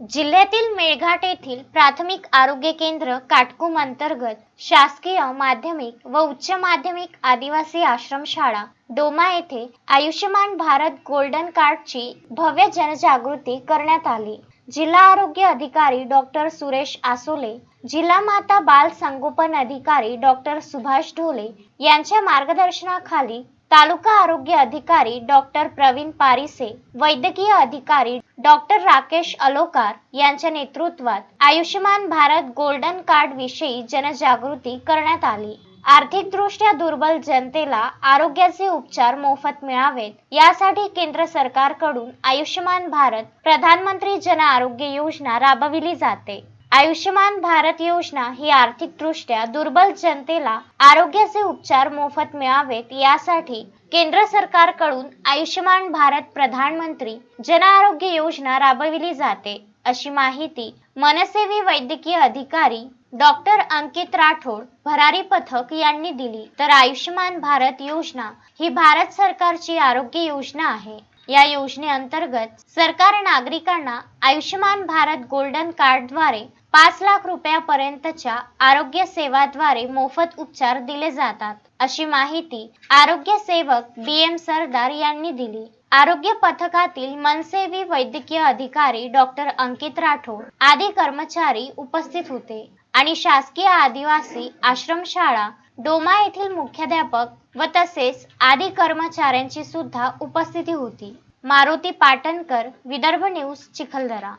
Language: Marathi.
जिल्ह्यातील मेळघाट येथील प्राथमिक आरोग्य केंद्र काटकुम अंतर्गत शासकीय माध्यमिक व उच्च माध्यमिक आदिवासी आश्रमशाळा डोमा येथे आयुष्यमान भारत गोल्डन कार्डची भव्य जनजागृती करण्यात आली. जिल्हा आरोग्य अधिकारी डॉक्टर सुरेश आसोले जिल्हा माता बाल संगोपन अधिकारी डॉक्टर सुभाष ढोले यांच्या मार्गदर्शनाखाली तालुका आरोग्य अधिकारी डॉक्टर प्रवीण पारिसे वैद्यकीय अधिकारी डॉक्टर राकेश अलोकार यांच्या नेतृत्वात आयुष्यमान भारत गोल्डन कार्ड विषयी जनजागृती करण्यात आली. आर्थिकदृष्ट्या दुर्बल जनतेला आरोग्याचे उपचार मोफत मिळावेत यासाठी केंद्र सरकारकडून आयुष्यमान भारत प्रधानमंत्री जन आरोग्य योजना राबविली जाते. आयुष्यमान भारत योजना ही आर्थिकदृष्ट्या दुर्बल जनतेला आरोग्याचे उपचार मोफत मिळावेत यासाठी केंद्र सरकारकडून आयुष्यमान भारत प्रधानमंत्री जन आरोग्य योजना राबविली जाते अशी माहिती मनसेवी वैद्यकीय अधिकारी डॉक्टर अंकित राठोड भरारी पथक यांनी दिली. तर आयुष्यमान भारत योजना ही भारत सरकारची आरोग्य योजना आहे. या योजनेअंतर्गत सरकार नागरिकांना आयुष्यमान भारत गोल्डन कार्डद्वारे पाच लाख रुपयापर्यंतच्या आरोग्य सेवाद्वारे मोफत उपचार दिले जातात. अशी माहिती आरोग्य सेवक बी एम सरदार यांनी दिली. आरोग्य पथकातील मनसेवी वैद्यकीय अधिकारी डॉक्टर अंकित राठोड आदी कर्मचारी उपस्थित होते. आणि शासकीय आदिवासी आश्रमशाळा डोमा येथील मुख्याध्यापक व तसेच आदी कर्मचाऱ्यांची सुद्धा उपस्थिती होती. मारुती पाटणकर विदर्भ न्यूज चिखलदरा.